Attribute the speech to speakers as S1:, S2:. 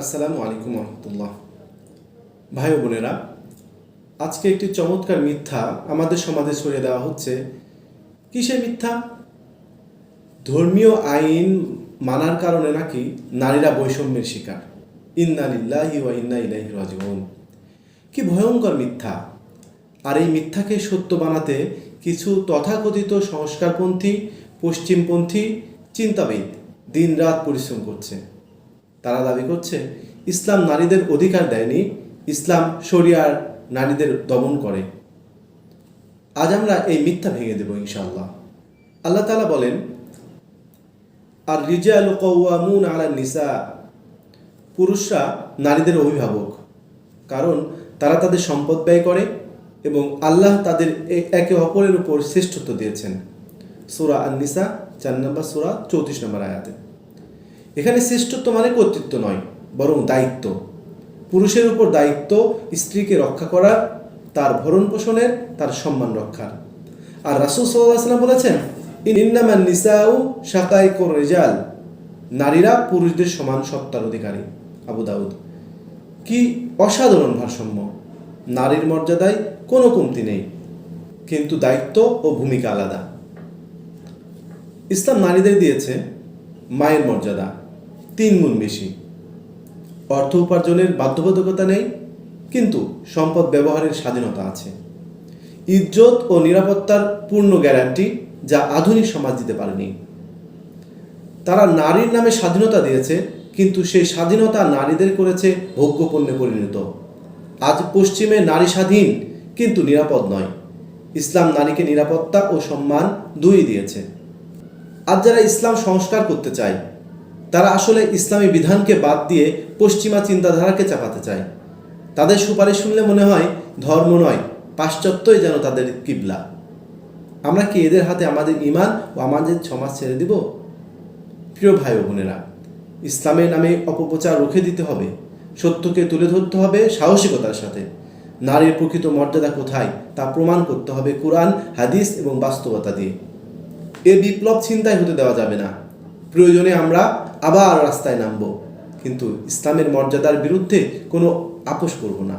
S1: আসসালামু আলাইকুম রহমতুল্লাহ ভাই বোনেরা, আজকে একটি চমৎকার মিথ্যা আমাদের সমাজে ছড়িয়ে দেওয়া হচ্ছে। কিসের মিথ্যা? ধর্মীয় আইন মানার কারণে নাকি নারীরা বৈষম্যের শিকার। ইন্না লিল্লাহি ওয়া ইন্না ইলাইহি রাজিউন। কি ভয়ঙ্কর মিথ্যা। আর এই মিথ্যাকে সত্য বানাতে কিছু তথাকথিত সংস্কারপন্থী, পশ্চিমপন্থী, চিন্তাবিদ দিনরাত পরিশ্রম করছে। তারা দাবি করছে, ইসলাম নারীদের অধিকার দেয়নি, ইসলাম শরিয়ার নারীদের দমন করে। আজ আমরা এই মিথ্যা ভেঙে দেব ইনশাআল্লাহ। আল্লাহ তালা বলেন আর রিজাল কৌয়ামুন আলা নিসা পুরুষরা নারীদের অভিভাবক, কারণ তারা তাদের সম্পদ ব্যয় করে এবং আল্লাহ তাদের একে অপরের উপর শ্রেষ্ঠত্ব দিয়েছেন। সুরা আন নিসা চার নম্বর সুরা, চৌত্রিশ নম্বর আয়াতে। এখানে শ্রেষ্ঠত্ব মানে কর্তৃত্ব নয়, বরং দায়িত্ব। পুরুষের উপর দায়িত্ব স্ত্রীকে রক্ষা করার তার ভরণ পোষণের, তার সম্মান রক্ষার। আর রাসুল সাল্লাম বলেছেন ইন্নামান নিসাউ শাকাই রেজাল নারীরা পুরুষদের সমান সত্তার অধিকারী। আবু দাউদ, কি অসাধারণ ভারসাম্য। নারীর মর্যাদায় কোনো কমতি নেই, কিন্তু দায়িত্ব ও ভূমিকা আলাদা। ইসলাম নারীদের দিয়েছে মায়ের মর্যাদা। তিন গুণ বেশি। অর্থ উপার্জনের বাধ্যবাধকতা নেই, কিন্তু সম্পদ ব্যবহারের স্বাধীনতা আছে। ইজ্জত ও নিরাপত্তার পূর্ণ গ্যারান্টি যা আধুনিক সমাজ দিতে পারেনি। তারা নারীর নামে স্বাধীনতা দিয়েছে, কিন্তু সেই স্বাধীনতা নারীদের করেছে ভোগ্যপণ্যে পরিণত। আজ পশ্চিমে নারী স্বাধীন, কিন্তু নিরাপদ নয়। ইসলাম নারীকে নিরাপত্তা ও সম্মান দুই দিয়েছে। আজ যারা ইসলাম সংস্কার করতে চায় তারা আসলে ইসলামী বিধানকে বাদ দিয়ে পশ্চিমা চিন্তাধারাকে চাপাতে চায়। তাদের সুপারিশ শুনলে মনে হয় ধর্ম নয়, পাশ্চাত্যই যেন তাদের কিবলা। আমরা কি এদের হাতে আমাদের ইমান ও আমাদের সমাজ ছেড়ে দিব? প্রিয় ভাই বোনেরা, ইসলামের নামে অপপ্রচার রুখে দিতে হবে, সত্যকে তুলে ধরতে হবে সাহসিকতার সাথে। নারীর প্রকৃত মর্যাদা কোথায় তা প্রমাণ করতে হবে কোরআন, হাদিস এবং বাস্তবতা দিয়ে। এ বিপ্লব চিন্তায় হতে দেওয়া যাবে না। প্রয়োজনে আমরা আবার রাস্তায় নামব। কিন্তু ইসলামের মর্যাদার বিরুদ্ধে কোনো আপোষ করব না।